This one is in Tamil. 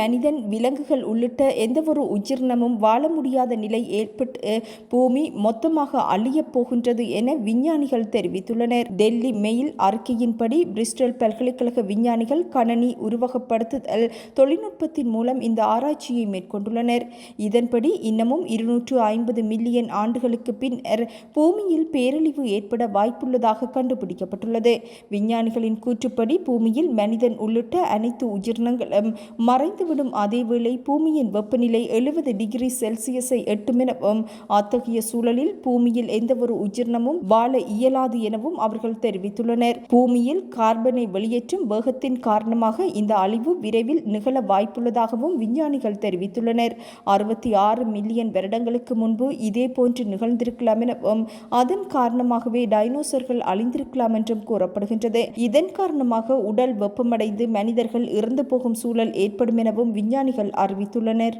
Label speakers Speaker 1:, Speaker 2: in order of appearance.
Speaker 1: மனிதன் விலங்குகள் உள்ளிட்ட எந்தவொரு உயிரினமும் வாழ முடியாத நிலை ஏற்பட்டு பூமி மொத்தமாக அழியப் போகின்றது என விஞ்ஞானிகள் தெரிவித்துள்ளனர். டெல்லி மெயில் அறிக்கையின்படி பிரிஸ்டல் பல்கலைக்கழக விஞ்ஞானிகள் கணனி உருவகப்படுத்துதல் தொழில்நுட்பத்தின் மூலம் இந்த ஆராய்ச்சியை மேற்கொண்டுள்ளனர். இதன்படி இன்னமும் இருநூற்று ஐம்பது மில்லியன் ஆண்டுகளுக்கு பின்னர் பூமியில் பேரழிவு ஏற்பட வாய்ப்புள்ளதாக கண்டுபிடிக்கப்பட்டுள்ளது. விஞ்ஞானிகளின் கூற்றுப்படி பூமியில் மனிதன் உள்ளிட்ட அனைத்து உயிரினங்களும் மறைந்துவிடும் அதேவேளை பூமியின் வெப்பநிலை எழுபது டிகிரி செல்சியஸை எட்டும் எனவும் அத்தகைய சூழலில் பூமியில் எந்தவொரு உயிரினமும் வாழ இயலாது எனவும் அவர்கள் தெரிவித்துள்ளனர். பூமியில் கார்பனை வெளியேற்றும் வேகத்தின் காரணமாக இந்த அழிவு விரைவில் நிகழ வாய்ப்புள்ளதாகவும் விஞ்ஞானிகள் தெரிவித்துள்ளனர். அறுபத்தி ஆறு மில்லியன் வருடங்களுக்கு முன்பு இதே போன்று நிகழ்ந்திருக்கலாம் எனவும் அதன் காரணமாகவே டைனோசர்கள் அழிந்திருக்கலாம் என்றும் கூறப்படுகின்றது. இதன் காரணமாக உடல் வெப்பமடைந்து மனிதர்கள் இறந்து போகும் சூழல் ஏற்படும் எனவும் விஞ்ஞானிகள் அறிவித்துள்ளனர்.